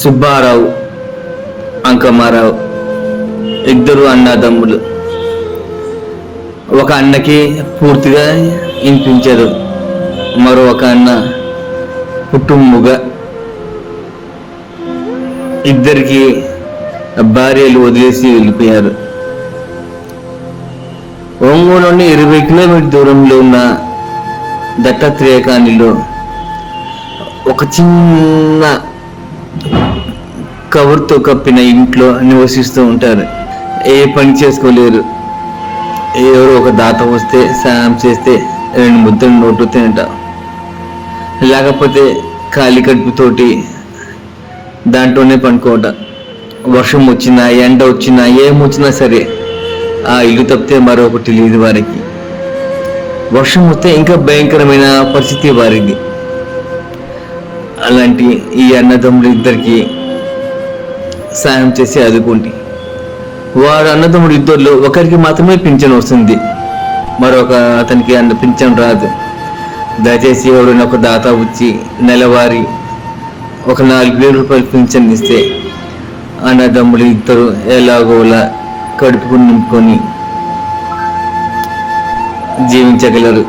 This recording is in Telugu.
సుబ్బారావు అంకమారావు ఇద్దరు అన్నదమ్ములు. ఒక అన్నకి పూర్తిగా వినిపించదు మరో ఒక అన్న కుటుంబగా. ఇద్దరికి భార్యలు వదిలేసి వెళ్ళిపోయారు. ఒంగోలు నుండి ఇరవై కిలోమీటర్ దూరంలో ఉన్న దత్తాత్రేయ కాణిలో ఒక చిన్న కవర్తో కప్పిన ఇంట్లో నివసిస్తూ ఉంటారు. ఏ పని చేసుకోలేరు. ఎవరో ఒక దాత వస్తే సాయం చేస్తే రెండు ముద్దలు నోట్లు తింటాం లేకపోతే ఖాళీ కడుపుతోటి దాంట్లోనే పనుకోవట వర్షం వచ్చినా ఎండ వచ్చినా ఏం వచ్చినా సరే ఆ ఇల్లు తప్పితే మరొకటి లేదు వారికి. వర్షం వస్తే ఇంకా భయంకరమైన పరిస్థితి వారిది. అలాంటి ఈ అన్నదమ్ములు ఇద్దరికి సాయం చేసి ఆదుకోండి వారు అన్నదమ్ముడు ఇద్దరిలో ఒకరికి మాత్రమే పింఛన్ వస్తుంది. మరొక అతనికి అన్న పింఛన్ రాదు. దయచేసి ఎవరైనా ఒక దాత వచ్చి నెలవారి ఒక నాలుగు వేల రూపాయలు పింఛన్ ఇస్తే అన్నదమ్ములు ఇద్దరు ఎలాగోలా కడుపుకుని నింపుకొని జీవించగలరు.